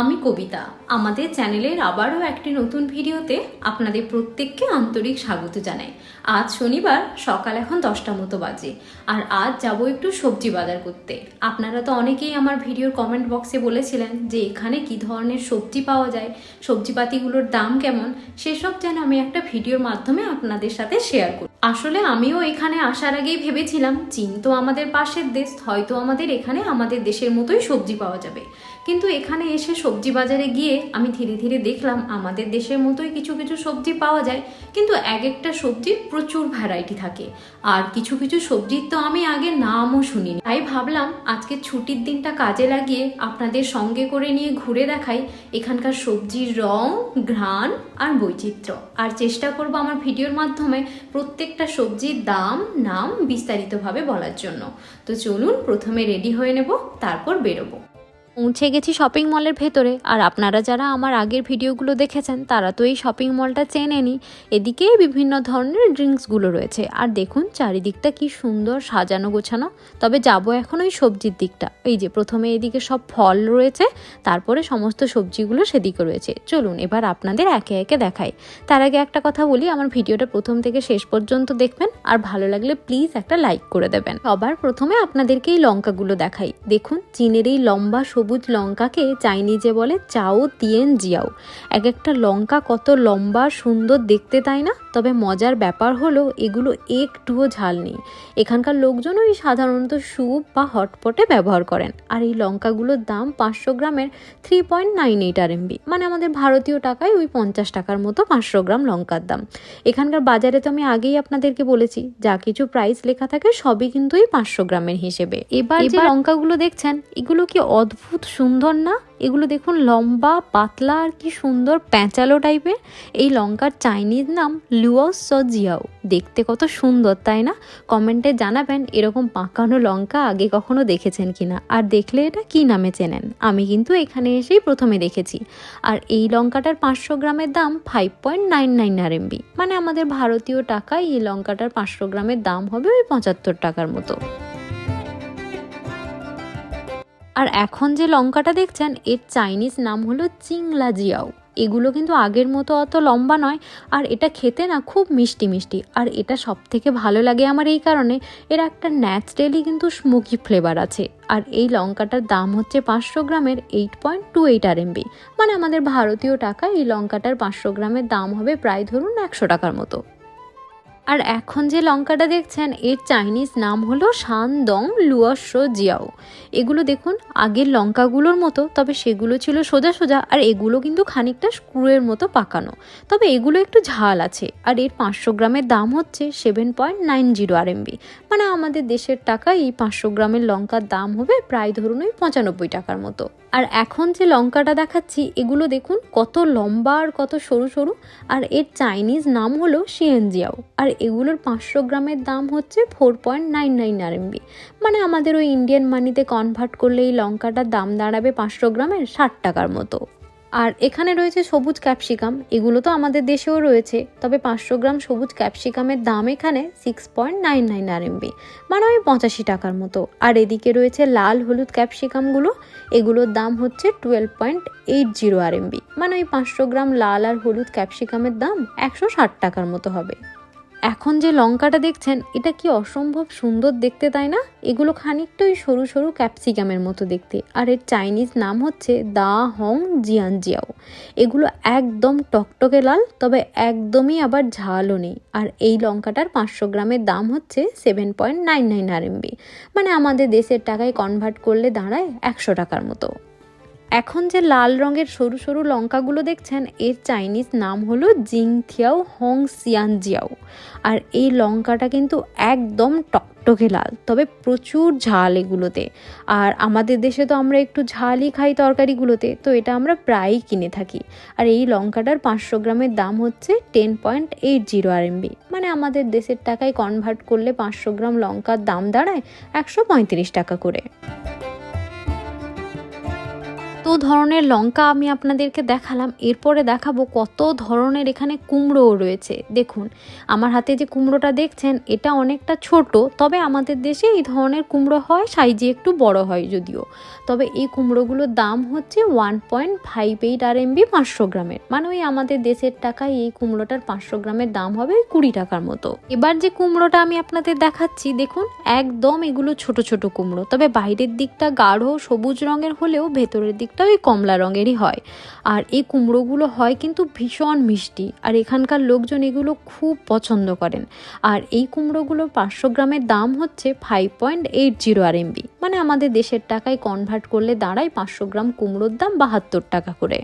আমি কবিতা। আমাদের চ্যানেলের আবারও একটি নতুন ভিডিওতে আপনাদের প্রত্যেককে আন্তরিক স্বাগত জানাই। আজ শনিবার, সকাল এখন দশটা মতো বাজে। আর আজ যাব একটু সবজি বাজার করতে। আপনারা তো অনেকেই আমার ভিডিওর কমেন্ট বক্সে বলেছিলেন যে এখানে কি ধরনের সবজি পাওয়া যায়, সবজিপাতিগুলোর দাম কেমন, সেসব যেন আমি একটা ভিডিওর মাধ্যমে আপনাদের সাথে শেয়ার করি। আসলে আমিও এখানে আসার আগেই ভেবেছিলাম, চীন তো আমাদের পাশের দেশ, হয়তো আমাদের এখানে আমাদের দেশের মতোই সবজি পাওয়া যাবে। কিন্তু এখানে এসে সবজি বাজারে গিয়ে আমি ধীরে ধীরে দেখলাম আমাদের দেশের মতোই কিছু কিছু সবজি পাওয়া যায়, কিন্তু এক একটা সবজির প্রচুর ভ্যারাইটি থাকে। আর কিছু কিছু সবজির তো আমি আগে নামও শুনিনি। তাই ভাবলাম আজকে ছুটির দিনটা কাজে লাগিয়ে আপনাদের সঙ্গে করে নিয়ে ঘুরে দেখাই এখানকার সবজির রং, ঘ্রাণ আর বৈচিত্র্য। আর চেষ্টা করব আমার ভিডিওর মাধ্যমে প্রত্যেকটা সবজির দাম, নাম বিস্তারিতভাবে বলার জন্য। তো চলুন প্রথমে রেডি হয়ে নেব, তারপর বেরোবো। পৌঁছে গেছি শপিং মলের ভেতরে। আর আপনারা যারা আমার আগের ভিডিওগুলো দেখেছেন, তারা তো এই শপিং মলটা চেনেনি এদিকে বিভিন্ন ধরনের ড্রিঙ্কসগুলো রয়েছে। আর দেখুন, চারিদিকটা কি সুন্দর সাজানো গোছানো। তবে যাব এখন ওই সবজির দিকটা। এই যে প্রথমে এদিকে সব ফল রয়েছে, তারপরে সমস্ত সবজিগুলো সেদিকে রয়েছে। চলুন, এবার আপনাদের একে একে দেখাই। তার আগে একটা কথা বলি, আমার ভিডিওটা প্রথম থেকে শেষ পর্যন্ত দেখবেন। আর ভালো লাগলে প্লিজ একটা লাইক করে দেবেন। সবার প্রথমে আপনাদেরকে এই লঙ্কাগুলো দেখাই। দেখুন, চীনের এই লম্বা সবুজ লঙ্কাকে চাইনিজে বলে চাও, তিয়েন, জিয়াও। এক একটা লঙ্কা কত লম্বা, সুন্দর দেখতে, তাই না? তবে মজার ব্যাপার হলো এগুলো একটুও ঝাল নেই। এখানকার লোকজন ওই সাধারণত স্যুপ বা হটপটে ব্যবহার করেন। আর এই লঙ্কাগুলোর দাম পাঁচশো গ্রামের three point nine eight R MB মানে আমাদের ভারতীয় টাকায় ওই পঞ্চাশ টাকার মতো পাঁচশো গ্রাম লঙ্কার দাম। এখানকার বাজারে তো আমি আগেই আপনাদেরকে বলেছি যা কিছু প্রাইস লেখা থাকে সবই কিন্তু এই পাঁচশো গ্রামের হিসেবে। এবার যে লঙ্কাগুলো দেখছেন এগুলো কি অদ্ভুত সুন্দর না? এগুলো দেখুন লম্বা, পাতলা আর কি সুন্দর প্যাঁচালো টাইপের। এই লঙ্কার চাইনিজ নাম লুয়াস সজিয়াও। দেখতে কত সুন্দর, তাই না? কমেন্টে জানাবেন এরকম পাকানো লঙ্কা আগে কখনো দেখেছেন কিনা। আর দেখলে এটা কি নামে চেনেন? আমি কিন্তু এখানে এসেই প্রথমে দেখেছি। আর এই লঙ্কাটার পাঁচশো গ্রামের দাম five point nine nine R মানে আমাদের ভারতীয় টাকায় এই লঙ্কাটার পাঁচশো গ্রামের দাম হবে ওই পঁচাত্তর টাকার মতো। আর এখন যে লঙ্কাটা দেখছেন, এর চাইনিজ নাম হলো চিংলা জিয়াও। এগুলো কিন্তু আগের মতো অত লম্বা নয়, আর এটা খেতে না খুব মিষ্টি মিষ্টি। আর এটা সব থেকে ভালো লাগে আমার এই কারণে, এর একটা ন্যাচারালি কিন্তু স্মোকি ফ্লেভার আছে। আর এই লঙ্কাটার দাম হচ্ছে পাঁচশো গ্রামের eight point two eight R MB মানে আমাদের ভারতীয় টাকায় এই লঙ্কাটার পাঁচশো গ্রামের দাম হবে প্রায় ধরুন একশো টাকার মতো। আর এখন যে লঙ্কাটা দেখছেন, এর চাইনিজ নাম হলো শানদং লুয়াশো জিয়াও। এগুলো দেখুন, আগের লঙ্কাগুলোর মতো, তবে সেগুলো ছিল সোজা সোজা, আর এগুলো কিন্তু খানিকটা স্ক্রুয়ের মতো পাকানো। তবে এগুলো একটু ঝাল আছে, আর এর পাঁচশো গ্রামের দাম হচ্ছে সেভেন পয়েন্ট নাইন জিরো আর মানে আমাদের দেশের টাকা এই পাঁচশো গ্রামের লঙ্কার দাম হবে প্রায় ধরুন ওই পঁচানব্বই টাকার মতো। আর এখন যে লঙ্কাটা দেখাচ্ছি, এগুলো দেখুন, কত লম্বা আর কত সরু সরু। আর এর চাইনিজ নাম হলো সিএনজিয়াও। আর এগুলোর পাঁচশো গ্রামের দাম হচ্ছে four point nine nine RMB. মানে আমাদের ওই ইন্ডিয়ান মানিতে কনভার্ট করলে এই লঙ্কাটার দাম দাঁড়াবে পাঁচশো গ্রামের ষাট টাকার মতো। আর এখানে রয়েছে সবুজ ক্যাপসিকাম। এগুলো তো আমাদের দেশেও রয়েছে, তবে পাঁচশো গ্রাম সবুজ ক্যাপসিকামের দাম এখানে six point nine nine RMB মানে ওই পঁচাশি টাকার মতো। আর এদিকে রয়েছে লাল হলুদ ক্যাপসিকামগুলো, এগুলোর দাম হচ্ছে twelve point eight zero RMB মানে ওই পাঁচশো গ্রাম লাল আর হলুদ ক্যাপসিকামের দাম একশো ষাট টাকার মতো হবে। এখন যে লঙ্কাটা দেখছেন, এটা কি অসম্ভব সুন্দর দেখতে তাই না? এগুলো খানিকটাই সরু সরু ক্যাপসিকামের মতো দেখতে। আর এর চাইনিজ নাম হচ্ছে দা হং জিয়ান জিয়াও এগুলো একদম টকটকে লাল, তবে একদমই আবার ঝালও নেই। আর এই লঙ্কাটার পাঁচশো গ্রামের দাম হচ্ছে seven point nine nine RMB মানে আমাদের দেশের টাকায় কনভার্ট করলে দাঁড়ায় একশো টাকার মতো। এখন যে লাল রঙের সরু সরু লঙ্কাগুলো দেখছেন, এর চাইনিজ নাম হলো জিংথিয়াও হং সিয়ান জিয়াও আর এই লঙ্কাটা কিন্তু একদম টকটকে লাল, তবে প্রচুর ঝাল এগুলোতে। আর আমাদের দেশে তো আমরা একটু ঝালই খাই তরকারিগুলোতে, তো এটা আমরা প্রায়ই কিনে থাকি। আর এই লঙ্কাটার পাঁচশো গ্রামের দাম হচ্ছে ten point eight zero RMB. মানে আমাদের দেশের টাকায় কনভার্ট করলে পাঁচশো গ্রাম লঙ্কার দাম দাঁড়ায় একশো পঁয়ত্রিশ টাকা করে। ধরনের লঙ্কা আমি আপনাদেরকে দেখালাম। এরপরে দেখাবো কত ধরনের এখানে কুমড়োও রয়েছে। দেখুন, আমার হাতে যে কুমড়োটা দেখছেন, এটা অনেকটা ছোট, তবে আমাদের দেশে এই ধরনের কুমড়ো হয়, সাইজে একটু বড় হয় যদিও। তবে এই কুমড়োগুলোর দাম হচ্ছে one point five eight RMB পাঁচশো গ্রামের। মানে ওই আমাদের দেশের টাকায় এই কুমড়োটার পাঁচশো গ্রামের দাম হবে ওই কুড়ি টাকার মতো। এবার যে কুমড়োটা আমি আপনাদের দেখাচ্ছি, দেখুন, একদম এগুলো ছোট ছোট কুমড়ো। তবে বাইরের দিকটা গাঢ় সবুজ রঙের হলেও ভেতরের দিকটা ওই কমলা রঙেরই হয়। আর এই কুমড়োগুলো হয় কিন্তু ভীষণ মিষ্টি। আর এখানকার লোকজন এগুলো খুব পছন্দ করেন। আর এই কুমড়োগুলো পাঁচশো গ্রামের দাম হচ্ছে five point eight zero RMB মানে আমাদের দেশের টাকায় কনভার্ট করলে দাঁড়ায় পাঁচশো গ্রাম কুমড়োর দাম বাহাত্তর টাকা করে।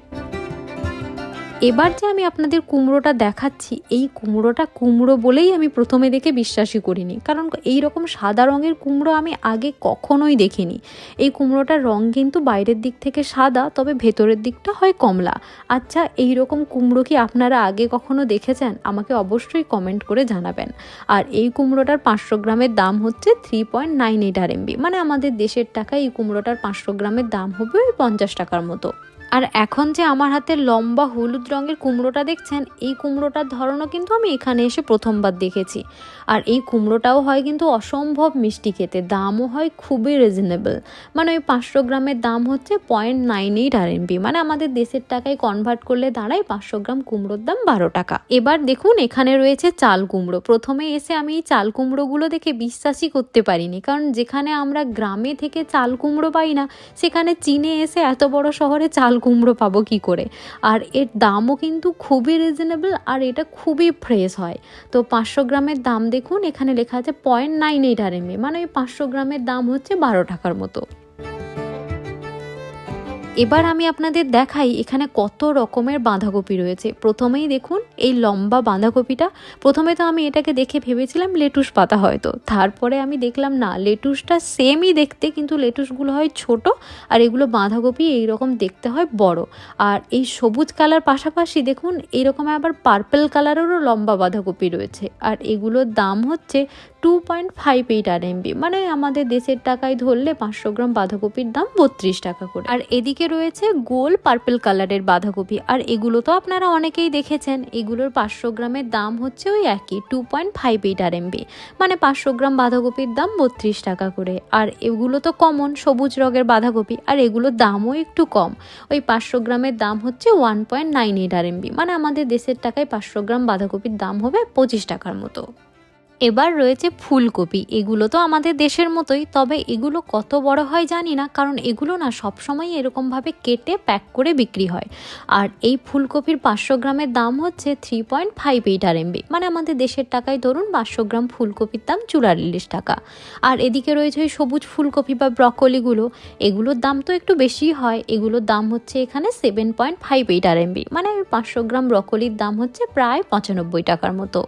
এবার যে আমি আপনাদের কুমড়োটা দেখাচ্ছি, এই কুমড়োটা কুমড়ো বলেই আমি প্রথমে দেখে বিশ্বাসই করিনি। কারণ এই রকম সাদা রঙের কুমড়ো আমি আগে কখনোই দেখিনি। এই কুমড়োটার রং কিন্তু বাইরের দিক থেকে সাদা, তবে ভেতরের দিকটা হয় কমলা। আচ্ছা এই রকম কুমড়ো কি আপনারা আগে কখনো দেখেছেন? আমাকে অবশ্যই কমেন্ট করে জানাবেন। আর এই কুমড়োটার পাঁচশো গ্রামের দাম হচ্ছে three point nine eight RMB মানে আমাদের দেশের টাকায় এই কুমড়োটার পাঁচশো গ্রামের দাম হবে ওই পঞ্চাশ টাকার মতো। আর এখন যে আমার হাতে লম্বা হলুদ রঙের কুমড়োটা দেখছেন, এই কুমড়োটার ধরনও কিন্তু আমি এখানে এসে প্রথমবার দেখেছি। আর এই কুমড়োটাও হয় কিন্তু অসম্ভব মিষ্টি খেতে, দামও হয় খুবই রিজনেবল মানে ওই পাঁচশো গ্রামের দাম হচ্ছে point nine eight R MP মানে আমাদের দেশের টাকায় কনভার্ট করলে দাঁড়ায় পাঁচশো গ্রাম কুমড়োর দাম বারো টাকা। এবার দেখুন, এখানে রয়েছে চাল কুমড়ো। প্রথমে এসে আমি এই চাল কুমড়োগুলো দেখে বিশ্বাসই করতে পারিনি, কারণ যেখানে আমরা গ্রামে থেকে চাল কুমড়ো পাই না, সেখানে চীনে এসে এত বড় শহরে চাল কুমড়ো পাবো কি করে? আর এর দামও কিন্তু খুবই রিজনেবল আর এটা খুবই ফ্রেশ হয়। তো পাঁচশো গ্রামের দাম দেখুন, এখানে লেখা আছে point nine eight R M মানে ওই পাঁচশো গ্রামের দাম হচ্ছে বারো টাকার মতো। এবার আমি আপনাদের দেখাই এখানে কত রকমের বাঁধাকপি রয়েছে। প্রথমেই দেখুন, এই লম্বা বাঁধাকপিটা। প্রথমে তো আমি এটাকে দেখে ভেবেছিলাম লেটুস পাতা হয়তো। তারপরে আমি দেখলাম না, লেটুসটা সেমই দেখতে, কিন্তু লেটুসগুলো হয় ছোট, আর এগুলো বাঁধাকপি এইরকম দেখতে হয় বড়। আর এই সবুজ কালার পাশাপাশি দেখুন এইরকম আবার পার্পল কালারেরও লম্বা বাঁধাকপি রয়েছে। আর এগুলোর দাম হচ্ছে two point five eight RMB মানে আমাদের দেশের টাকায় ধরলে পাঁচশো গ্রাম বাঁধাকপির দাম বত্রিশ টাকা করে। আর এদিকে রয়েছে গোল পার্পল কালারের বাঁধাকপি। আর এগুলো তো আপনারা অনেকেই দেখেছেন, এগুলোর পাঁচশো গ্রামের দাম হচ্ছে ওই একই two point five eight RMB মানে পাঁচশো গ্রাম বাঁধাকপির দাম বত্রিশ টাকা করে। আর এগুলো তো কমন সবুজ রঙের বাঁধাকপি। আর এগুলোর দামও একটু কম। ওই পাঁচশো গ্রামের দাম হচ্ছে one point nine eight RMB মানে আমাদের দেশের টাকায় পাঁচশো গ্রাম বাঁধাকপির দাম হবে পঁচিশ টাকার মতো। এবার রয়েছে ফুলকপি। এগুলো তো আমাদের দেশের মতোই, তবে এগুলো কত বড় হয় জানি না, কারণ এগুলো না সবসময় এরকমভাবে কেটে প্যাক করে বিক্রি হয়। আর এই ফুলকপির পাঁচশো গ্রামের দাম হচ্ছে three point five eight RMB মানে আমাদের দেশের টাকায় ধরুন পাঁচশো গ্রাম ফুলকপির দাম চুরাল্লিশ টাকা। আর এদিকে রয়েছে ওই সবুজ ফুলকপি বা ব্রকলিগুলো, এগুলোর দাম তো একটু বেশি হয়। এগুলোর দাম হচ্ছে এখানে seven point five eight RMB মানে পাঁচশো গ্রাম ব্রকলির দাম হচ্ছে প্রায় পঁচানব্বই টাকার মতো।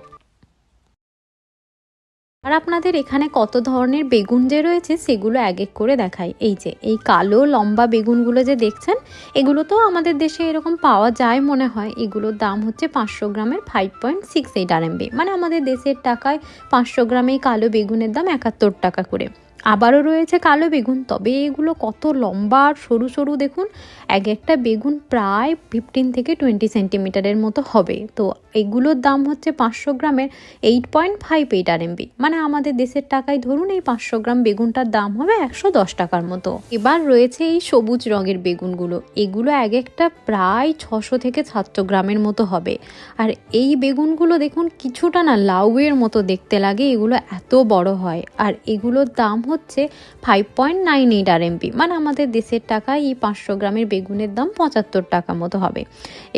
আর আপনাদের এখানে কত ধরনের বেগুন যে রয়েছে সেগুলো এক এক করে দেখাই। এই যে, এই কালো লম্বা বেগুনগুলো যে দেখছেন, এগুলো তো আমাদের দেশে এরকম পাওয়া যায় মনে হয়। এগুলোর দাম হচ্ছে পাঁচশো গ্রামের ফাইভ পয়েন্ট সিক্স এইট আর মানে আমাদের দেশের টাকায় পাঁচশো গ্রামে কালো বেগুনের দাম একাত্তর টাকা করে। আবারও রয়েছে কালো বেগুন। তবে এগুলো কত লম্বা আর সরু সরু দেখুন, এক একটা বেগুন প্রায় ফিফটিন থেকে টোয়েন্টি সেন্টিমিটারের মতো হবে। তো এগুলোর দাম হচ্ছে পাঁচশো গ্রামের eight point five eight RMB মানে আমাদের দেশের টাকায় ধরুন এই পাঁচশো গ্রাম বেগুনটার দাম হবে একশো দশ টাকার মতো। এবার রয়েছে এই সবুজ রঙের বেগুনগুলো। এগুলো এক একটা প্রায় ছশো থেকে সাতশো গ্রামের মতো হবে। আর এই বেগুনগুলো দেখুন, কিছুটা না লাউয়ের মতো দেখতে লাগে, এগুলো এত বড় হয়। আর এগুলোর দাম হচ্ছে five point nine eight RMB মানে আমাদের দেশের টাকায় এই পাঁচশো গ্রামের বেগুনের দাম পঁচাত্তর টাকা মতো হবে।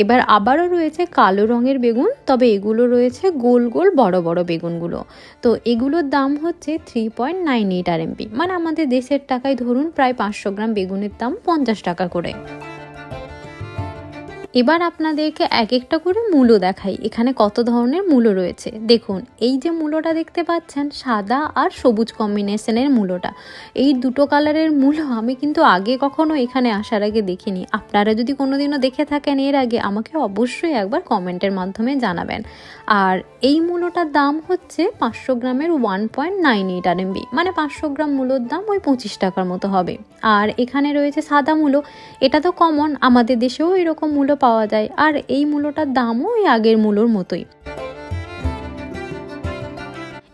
এবার আবারও রয়েছে কালো রঙের বেগুন, তবে এগুলো রয়েছে গোল গোল বড় বড় বেগুনগুলো। তো এগুলোর দাম হচ্ছে three point nine eight RMB মানে আমাদের দেশের টাকায় ধরুন প্রায় পাঁচশো গ্রাম বেগুনের দাম পঞ্চাশ টাকা করে। এবার আপনাদেরকে এক একটা করে মূলো দেখাই। এখানে কত ধরনের মূলো রয়েছে? দেখুন, এই যে মূলোটা দেখতে পাচ্ছেন, সাদা আর সবুজ কম্বিনেশনের মূলোটা। এই দুটো কালারের মূলো আমি কিন্তু আগে কখনো এখানে আসার আগে দেখিনি। আপনারা যদি কোনোদিনও দেখে থাকেন এর আগে, আমাকে অবশ্যই একবার কমেন্টের মাধ্যমে জানাবেন। আর এই মূলোটার দাম হচ্ছে পাঁচশো গ্রামের ওয়ান পয়েন্ট নাইন এইট আর মানে পাঁচশো গ্রাম মূলোর দাম ওই পঁচিশ টাকার মতো হবে। আর এখানে রয়েছে সাদা মূলো। এটা তো কমন, আমাদের দেশেও এরকম মূলো পাওয়া যায়। আর এই মূলোটার দামও ওই আগের মূলোর মতোই।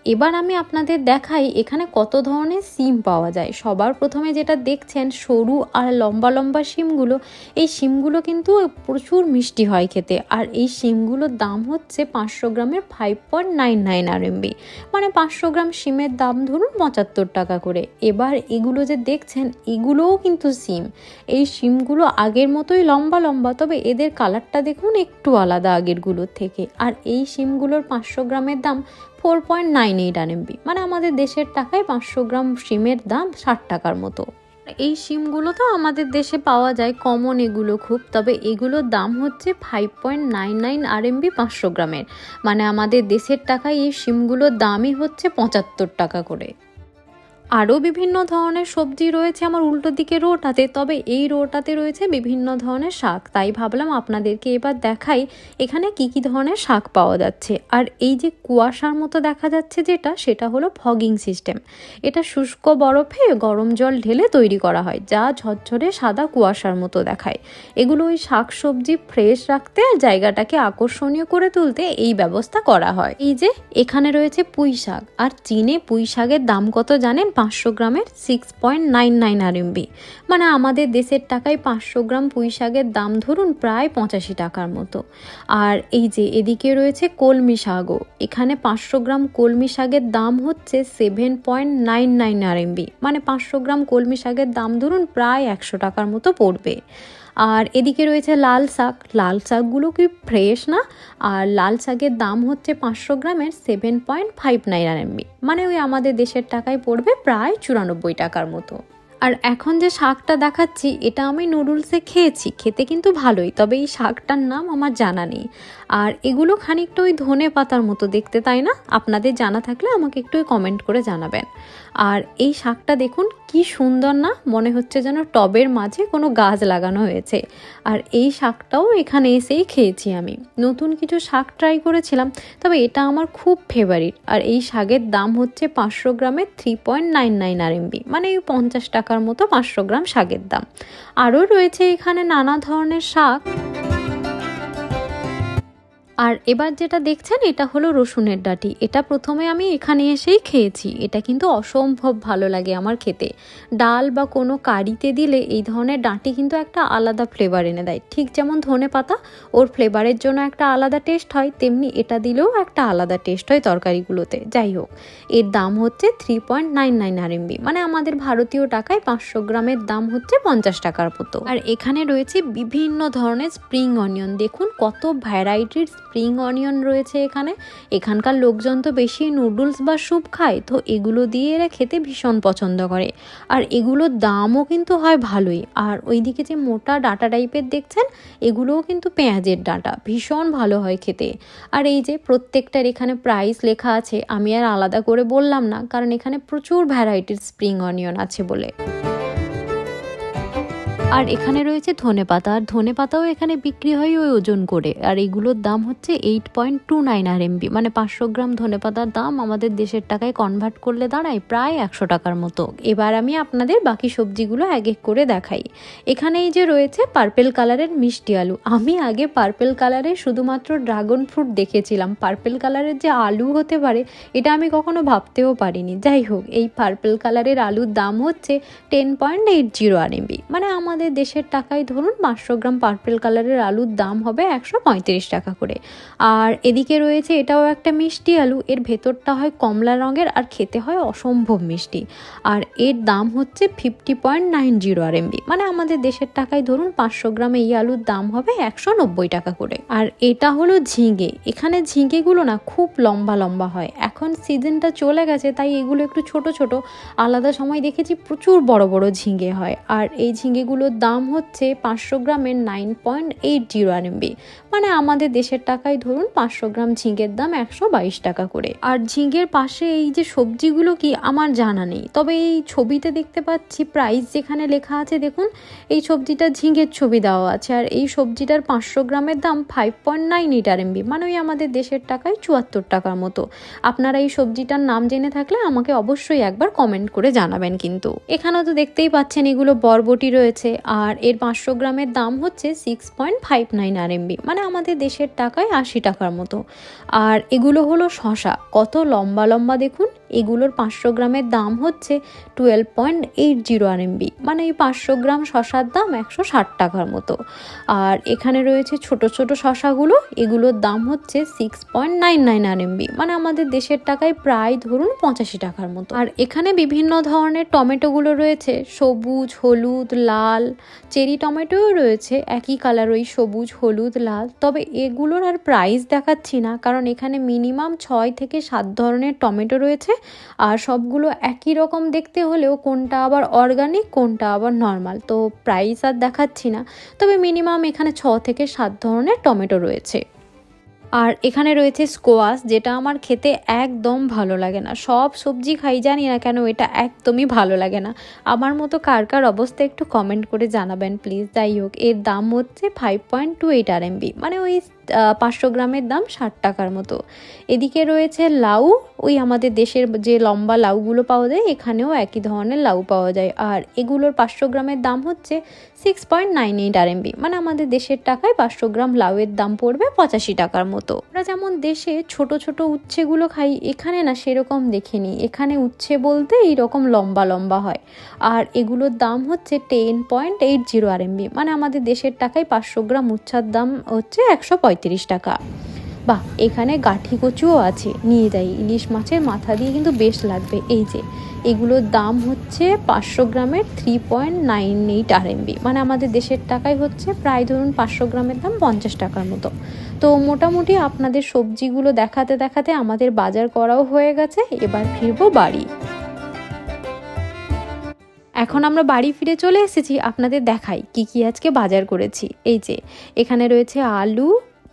এবার আমি আপনাদের দেখাই এখানে কত ধরনের সিম পাওয়া যায়। সবার প্রথমে যেটা দেখছেন, সরু আর লম্বা লম্বা সিমগুলো। এই সিমগুলো কিন্তু প্রচুর মিষ্টি হয় খেতে। আর এই সিমগুলোর দাম হচ্ছে পাঁচশো গ্রামের ফাইভ পয়েন্ট নাইন নাইন আর মানে পাঁচশো গ্রাম সিমের দাম ধরুন পঁচাত্তর টাকা করে। এবার এগুলো যে দেখছেন, এগুলোও কিন্তু সিম। এই সিমগুলো আগের মতোই লম্বা লম্বা, তবে এদের কালারটা দেখুন একটু আলাদা আগেরগুলোর থেকে। আর এই সিমগুলোর পাঁচশো গ্রামের দাম four point nine eight RMB. মানে আমাদের দেশের টাকায় পাঁচশো গ্রাম সিমের দাম ষাট টাকার মতো। এই সিমগুলো তো আমাদের দেশে পাওয়া যায় কমন এগুলো খুব। তবে এগুলোর দাম হচ্ছে five point nine nine RMB পাঁচশো গ্রামের। মানে আমাদের দেশের টাকায় এই সিমগুলোর দামই হচ্ছে পঁচাত্তর টাকা করে। আরও বিভিন্ন ধরনের সবজি রয়েছে আমার উল্টো দিকে রোটাতে, তবে এই রোটাতে রয়েছে বিভিন্ন ধরনের শাক। তাই ভাবলাম আপনাদেরকে এবার দেখাই এখানে কি কি ধরনের শাক পাওয়া যাচ্ছে। আর এই যে কুয়াশার মতো দেখা যাচ্ছে যেটা, সেটা হলো ফগিং সিস্টেম। এটা শুষ্ক বরফে গরম জল ঢেলে তৈরি করা হয়, যা ঝরঝরে সাদা কুয়াশার মতো দেখায়। এগুলো ওই শাক সবজি ফ্রেশ রাখতে আর জায়গাটাকে আকর্ষণীয় করে তুলতে এই ব্যবস্থা করা হয়। এই যে এখানে রয়েছে পুঁই শাক আর চীনে পুঁই শাকের দাম কত জানেন? পাঁচশো গ্রামের six point nine nine RMB মানে আমাদের দেশের টাকায় পাঁচশো গ্রাম পুঁই শাকের দাম ধরুন প্রায় পঁচাশি টাকার মতো। আর এই যে এদিকে রয়েছে কলমি শাকও। এখানে পাঁচশো গ্রাম কলমি শাকের দাম হচ্ছে seven point nine nine RMB মানে পাঁচশো গ্রাম কলমি শাকের দাম ধরুন প্রায় একশো টাকার মতো পড়বে। আর এদিকে রয়েছে লাল শাক। লাল শাকগুলো কি ফ্রেশ না? আর লাল শাকের দাম হচ্ছে পাঁচশো গ্রামের seven point five nine RMB মানে ওই আমাদের দেশের টাকায় পড়বে প্রায় চুরানব্বই টাকার মতো। আর এখন যে শাকটা দেখাচ্ছি, এটা আমি নুডলসে খেয়েছি। খেতে কিন্তু ভালোই, তবে এই শাকটার নাম আমার জানা নেই। আর এগুলো খানিকটা ওই ধনে পাতার মতো দেখতে, তাই না? আপনাদের জানা থাকলে আমাকে একটু কমেন্ট করে জানাবেন। আর এই শাকটা দেখুন, কি সুন্দর না? মনে হচ্ছে যেন টবের মাঝে কোনো গাছ লাগানো হয়েছে। আর এই শাকটাও এখানে এসেই খেয়েছি আমি। নতুন কিছু শাক ট্রাই করেছিলাম, তবে এটা আমার খুব ফেভারিট আর এই শাকের দাম হচ্ছে পাঁচশো গ্রামে থ্রি পয়েন্ট নাইন নাইন আর মানে পঞ্চাশ টাকার মতো পাঁচশো গ্রাম শাকের দাম। আরও রয়েছে এখানে নানা ধরনের শাক। আর এবার যেটা দেখছেন, এটা হলো রসুনের ডাঁটি। এটা প্রথমে আমি এখানে এসেই খেয়েছি। এটা কিন্তু অসম্ভব ভালো লাগে আমার খেতে। ডাল বা কোনো কারিতে দিলে এই ধরনের ডাঁটি কিন্তু একটা আলাদা ফ্লেভার এনে দেয়। ঠিক যেমন ধনে পাতা, ওর ফ্লেভারের জন্য একটা আলাদা টেস্ট হয়, তেমনি এটা দিলেও একটা আলাদা টেস্ট হয় তরকারিগুলোতে। যাই হোক, এর দাম হচ্ছে three point nine nine RMB মানে আমাদের ভারতীয় টাকায় পাঁচশো গ্রামের দাম হচ্ছে পঞ্চাশ টাকার মতো। আর এখানে রয়েছে বিভিন্ন ধরনের স্প্রিং অনিয়ন দেখুন কত ভ্যারাইটির স্প্রিং অনিয়ন রয়েছে এখানে। এখানকার লোকজন তো বেশি নুডলস বা স্যুপ খায়, তো এগুলো দিয়ে এরা খেতে ভীষণ পছন্দ করে। আর এগুলোর দামও কিন্তু হয় ভালোই। আর ওইদিকে যে মোটা ডাটা টাইপের দেখছেন, এগুলোও কিন্তু পেঁয়াজের ডাটা, ভীষণ ভালো হয় খেতে। আর এই যে প্রত্যেকটার এখানে প্রাইস লেখা আছে, আমি আর আলাদা করে বললাম না, কারণ এখানে প্রচুর ভ্যারাইটির স্প্রিং অনিয়ন আছে বলে। আর এখানে রয়েছে ধনে পাতা। আর ধনে পাতাও এখানে বিক্রি হয় ওই ওজন করে। আর এগুলোর দাম হচ্ছে eight point two nine RMB মানে পাঁচশো গ্রাম ধনে পাতার দাম আমাদের দেশের টাকায় কনভার্ট করলে দাঁড়ায় প্রায় একশো টাকার মতো। এবার আমি আপনাদের বাকি সবজিগুলো এক এক করে দেখাই। এখানে এই যে রয়েছে পার্পেল কালারের মিষ্টি আলু। আমি আগে পার্পেল কালারে শুধুমাত্র ড্রাগন ফ্রুট দেখেছিলাম। পার্পেল কালারের যে আলু হতে পারে, এটা আমি কখনো ভাবতেও পারিনি। যাই হোক, এই পার্পেল কালারের আলুর দাম হচ্ছে ten point eight zero RMB মানে আমাদের আমাদের দেশের টাকায় ধরুন পাঁচশো গ্রাম পার্পেল কালারের আলুর দাম হবে একশো পঁয়ত্রিশ টাকা করে। আর এদিকে রয়েছে এটাও একটা মিষ্টি আলু, এর ভেতরটা হয় কমলা রঙের আর খেতে হয় অসম্ভব মিষ্টি। আর এর দাম হচ্ছে fifty point nine zero RMB মানে আমাদের দেশের টাকায় ধরুন পাঁচশো গ্রাম এই আলুর দাম হবে একশো নব্বই টাকা করে। আর এটা হলো ঝিঙে, এখানে ঝিঙেগুলো না খুব লম্বা লম্বা হয়। এখন সিজনটা চলে গেছে, তাই এগুলো একটু ছোট ছোট। আলাদা সময় দেখেছি প্রচুর বড় বড় ঝিঙে হয়। আর এই ঝিঙেগুলো এগুলোর দাম হচ্ছে পাঁচশো গ্রামের nine point eight zero RMB মানে আমাদের দেশের টাকায় ধরুন পাঁচশো গ্রাম ঝিঙের দাম একশো বাইশ টাকা করে। আর ঝিঙের পাশে এই যে সবজিগুলো কি আমার জানা নেই। তবে এই ছবিতে দেখতে পাচ্ছি প্রাইস যেখানে লেখা আছে, দেখুন, এই সবজিটা ঝিঙের ছবি দেওয়া আছে। আর এই সবজিটার পাঁচশো গ্রামের দাম five point nine eight RMB মানে ওই আমাদের দেশের টাকায় চুয়াত্তর টাকার মতো। আপনারা এই সবজিটার নাম জেনে থাকলে আমাকে অবশ্যই একবার কমেন্ট করে জানাবেন কিন্তু। এখানেও তো দেখতেই পাচ্ছেন, এগুলো বরবটি রয়েছে। আর এর পাঁচশো গ্রামের দাম হচ্ছে six point five nine RMB মানে আমাদের দেশের টাকায় আশি টাকার মতো। আর এগুলো হলো শশা কত লম্বা লম্বা দেখুন। এগুলোর পাঁচশো গ্রামের দাম হচ্ছে twelve point eight zero RMB মানে এই পাঁচশো গ্রাম শশার দাম একশো ষাট টাকার মতো। আর এখানে রয়েছে ছোট ছোট শশাগুলো, এগুলোর দাম হচ্ছে six point nine nine RMB মানে আমাদের দেশের টাকায় প্রায় ধরুন পঁচাশি টাকার মতো। আর এখানে বিভিন্ন ধরনের টমেটোগুলো রয়েছে, সবুজ, হলুদ, লাল, চেরি টমেটোও রয়েছে, একই কালার ওই সবুজ, হলুদ, লাল, তবে এগুলোর আর প্রাইস দেখাচ্ছি না, কারণ এখানে মিনিমাম ছয় থেকে সাত ধরনের টমেটো রয়েছে আর সবগুলো একই রকম দেখতে হলেও কোনটা আবার অর্গানিক কোনটা আবার নর্মাল তো প্রাইস আর দেখাচ্ছি না। তবে মিনিমাম এখানে ছ থেকে সাত ধরনের টমেটো রয়েছে। আর এখানে রয়েছে স্কোয়াশ, যেটা আমার খেতে একদম ভালো লাগে না। সব সবজি খাই জানি না কেন এটা একদমই ভালো লাগে না। আমার মতো কার কার অবস্থা একটু কমেন্ট করে জানাবেন প্লিজ যাই হোক, এর দাম হচ্ছে ফাইভ পয়েন্ট টু এইট আর মানে ওই পাঁচশো গ্রামের দাম ষাট টাকার মতো। এদিকে রয়েছে লাউ, ওই আমাদের দেশের যে লম্বা লাউগুলো পাওয়া যায়, এখানেও একই ধরনের লাউ পাওয়া যায়। আর এগুলোর পাঁচশো গ্রামের দাম হচ্ছে six point nine eight RMB মানে আমাদের দেশের টাকায় পাঁচশো গ্রাম লাউয়ের দাম পড়বে পঁচাশি টাকার মতো। আমরা যেমন দেশে ছোট ছোট উচ্ছেগুলো খাই, এখানে না সেরকম দেখিনি। এখানে উচ্ছে বলতে এইরকম লম্বা লম্বা হয়। আর এগুলোর দাম হচ্ছে টেন পয়েন্ট এইট জিরো আর মানে আমাদের দেশের টাকায় পাঁচশো গ্রাম উচ্ছার দাম হচ্ছে একশো পঁয়ত্রিশ টাকা। বাহ, এখানে গাঠি কচুও আছে। নিয়ে যাই। ইলিশ মাছের মাথা দিয়ে কিন্তু বেশ লাগবে। এই যে, এগুলোর দাম হচ্ছে পাঁচশো গ্রামের three point nine eight RMB মানে আমাদের দেশের টাকায় হচ্ছে প্রায় ধরুন পাঁচশো গ্রামের দাম পঞ্চাশ টাকার মতো। তো মোটামুটি আপনাদের সবজিগুলো দেখাতে দেখাতে আমাদের বাজার করাও হয়ে গেছে। এবার ফিরবো বাড়ি। এখন আমরা বাড়ি ফিরে চলে এসেছি। আপনাদের দেখাই কি কি আজকে বাজার করেছি। এই যে, এখানে রয়েছে আলু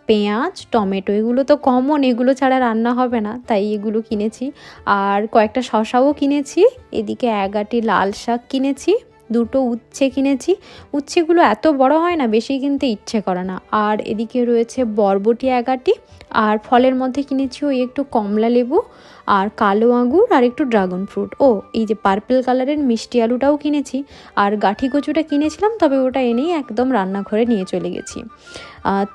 পেঁয়াজ, টমেটো, এগুলো তো কমন এগুলো ছাড়া রান্না হবে না, তাই এগুলো কিনেছি। আর কয়েকটা শশাও কিনেছি, এদিকে এগাটি লাল শাক কিনেছি। দুটো উচ্ছে কিনেছি। উচ্ছেগুলো এত বড় হয় না, বেশি কিনতে ইচ্ছে করে না। আর এদিকে রয়েছে বরবটি এগাটি আর ফলের মধ্যে কিনেছি ওই একটু কমলা লেবু, আর কালো আঙুর আর একটু ড্রাগন ফ্রুট। ও, এই যে পার্পেল কালারের মিষ্টি আলুটাও কিনেছি, আর গাঠি কচুটা কিনেছিলাম, তবে ওটা এনেই একদম রান্নাঘরে নিয়ে চলে গেছি।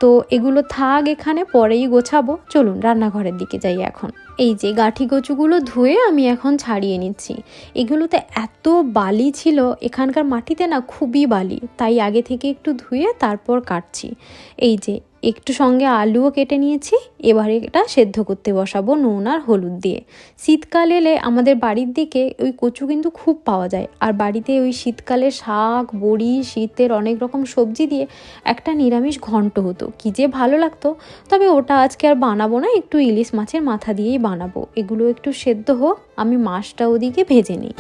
তো এগুলো থাক এখানে, পরেই গোছাবো। চলুন, রান্নাঘরের দিকে যাই এখন। এই যে গাঠি কচুগুলো ধুয়ে আমি এখন ছাড়িয়ে নিচ্ছি। এগুলোতে এত বালি ছিল, এখানকার মাটিতে না খুবই বালি, তাই আগে থেকে একটু ধুয়ে তারপর কাটছি। এই যে একটু সঙ্গে আলুও কেটে নিয়েছি, এবারে এটা সেদ্ধ করতে বসাবো নুন আর হলুদ দিয়ে। শীতকাল এলে আমাদের বাড়ির দিকে ওই কচু কিন্তু খুব পাওয়া যায়। আর বাড়িতে ওই শীতকালে শাক, বড়ি, শীতের অনেক রকম সবজি দিয়ে একটা নিরামিষ ঘন্ট হতো। কী যে ভালো লাগতো, তবে ওটা আজকে আর বানাবো না, একটু ইলিশ মাছের মাথা দিয়েই বানাবো। এগুলো একটু সেদ্ধ হোক, আমি মাছটা ওদিকে ভেজে নিই।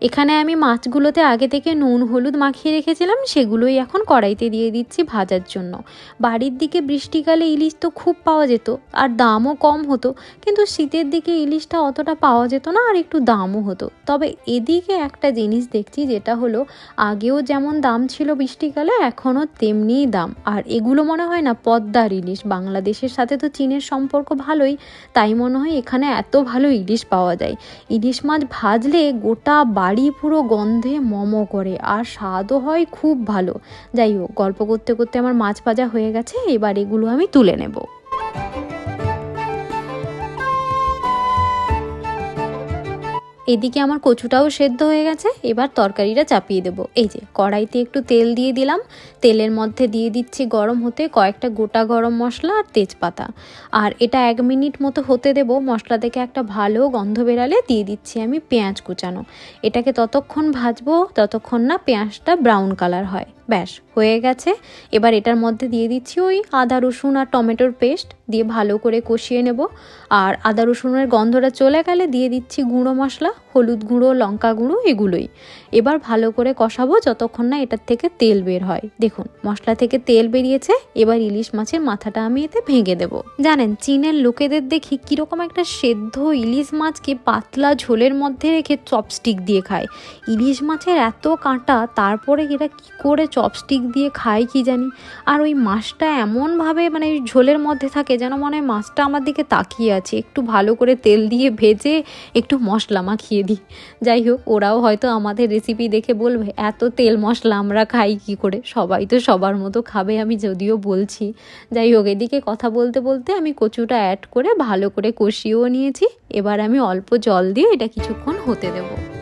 এখানে আমি মাছগুলোতে আগে থেকে নুন, হলুদ মাখিয়ে রেখেছিলাম, সেগুলোই এখন কড়াইতে দিয়ে দিচ্ছি ভাজার জন্য। বাড়ির দিকে বৃষ্টিকালে ইলিশ তো খুব পাওয়া যেত, আর দামও কম হতো, কিন্তু শীতের দিকে ইলিশটা অতটা পাওয়া যেত না, আর একটু দামও হতো। তবে এদিকে একটা জিনিস দেখছি, যেটা হলো, আগেও যেমন দাম ছিল বৃষ্টিকালে, এখনও তেমনিই দাম। আর এগুলো মনে হয় না পদ্মার ইলিশ, বাংলাদেশের সাথে তো চীনের সম্পর্ক ভালোই, তাই মনে হয় এখানে এত ভালো ইলিশ পাওয়া যায়। ইলিশ মাছ ভাজলে গোটা বাড়ি পুরো গন্ধে মম করে, আর স্বাদও হয় খুব ভালো। যাই হোক, গল্প করতে করতে আমার মাছ ভাজা হয়ে গেছে, এবার এগুলো আমি তুলে নেব। এদিকে আমার কচুটাও সেদ্ধ হয়ে গেছে, এবার তরকারিটা চাপিয়ে দেবো। এই যে, কড়াইতে একটু তেল দিয়ে দিলাম। তেলের মধ্যে দিয়ে দিচ্ছি গরম হতে কয়েকটা গোটা গরম মশলা আর তেজপাতা। আর এটা এক মিনিট মতো হতে দেব, মশলা থেকে একটা ভালো গন্ধ বেরালে দিয়ে দিচ্ছি আমি পেঁয়াজ কুচানো। এটাকে ততক্ষণ ভাজবো, ততক্ষণ না পেঁয়াজটা ব্রাউন কালার হয়। ব্যাস, হয়ে গেছে। এবার এটার মধ্যে দিয়ে দিচ্ছি ওই আদা, রসুন আর টমেটোর পেস্ট, দিয়ে ভালো করে কষিয়ে নেব। আর আদা, রসুনের গন্ধটা চলে গেলে দিয়ে দিচ্ছি গুঁড়ো মশলা। হলুদ গুঁড়ো, লঙ্কা গুঁড়ো এগুলোই। এবার ভালো করে কষাবো যতক্ষণ না এটার থেকে তেল বের হয়। দেখুন, মশলা থেকে তেল বেরিয়েছে, এবার ইলিশ মাছের মাথাটা আমি এতে ভেঙে দেব। জানেন, চীনের লোকেদের দেখি কীরকম একটা সেদ্ধ ইলিশ মাছকে পাতলা ঝোলের মধ্যে রেখে চপস্টিক দিয়ে খায়। ইলিশ মাছের এত কাঁটা, তারপরে এরা কি করে চপস্টিক দিয়ে খায় কি জানি? আর ওই মাছটা এমনভাবে মানে ঝোলের মধ্যে থাকে যেন মনে হয় মাছটা আমার দিকে তাকিয়ে আছে। একটু ভালো করে তেল দিয়ে ভেজে একটু মশলা মাখিয়ে দিই যাই হোক, ওরাও হয়তো আমাদের রেসিপি দেখে বলবে, এত তেল মশলা আমরা খাই কি করে? সবাই তো সবার মতো খাবে আমি যদিও বলছি। যাই হোক, এদিকে কথা বলতে বলতে আমি কচুটা অ্যাড করে ভালো করে কষিয়েও নিয়েছি। এবার আমি অল্প জল দিয়ে এটা কিছুক্ষণ হতে দেবো।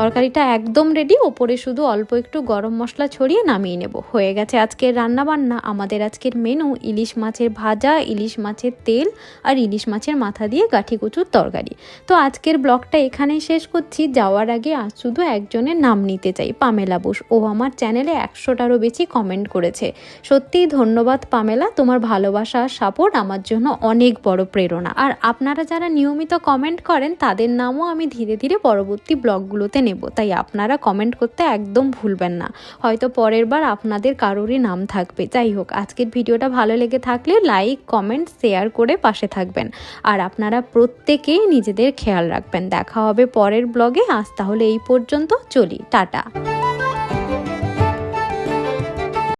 তরকারিটা একদম রেডি ওপরে শুধু অল্প একটু গরম মশলা ছড়িয়ে নামিয়ে নেব। হয়ে গেছে আজকের রান্না বান্না আমাদের আজকের মেনু ইলিশ মাছের ভাজা, ইলিশ মাছের তেল আর ইলিশ মাছের মাথা দিয়ে গাঠি কচুর তরকারি। তো আজকের ব্লগটা এখানেই শেষ করছি। যাওয়ার আগে আজ শুধু একজনের নাম নিতে চাই, পামেলা বুস। ও আমার চ্যানেলে একশোটারও বেশি কমেন্ট করেছে। সত্যিই ধন্যবাদ পামেলা। তোমার ভালোবাসা আর সাপোর্ট আমার জন্য অনেক বড় প্রেরণা। আর আপনারা যারা নিয়মিত কমেন্ট করেন, তাদের নামও আমি ধীরে ধীরে পরবর্তী ব্লগগুলোতে নেব। তাই আপনারা কমেন্ট করতে একদম ভুলবেন না। হয়তো পরের বার আপনাদের কারোরই নাম থাকবে। যাই হোক, আজকের ভিডিওটা ভালো লেগে থাকলে লাইক কমেন্ট শেয়ার করে পাশে থাকবেন। আর আপনারা প্রত্যেকেই নিজেদের খেয়াল রাখবেন। দেখা হবে পরের ব্লগে আজ তাহলে এই পর্যন্ত চলি। টাটা।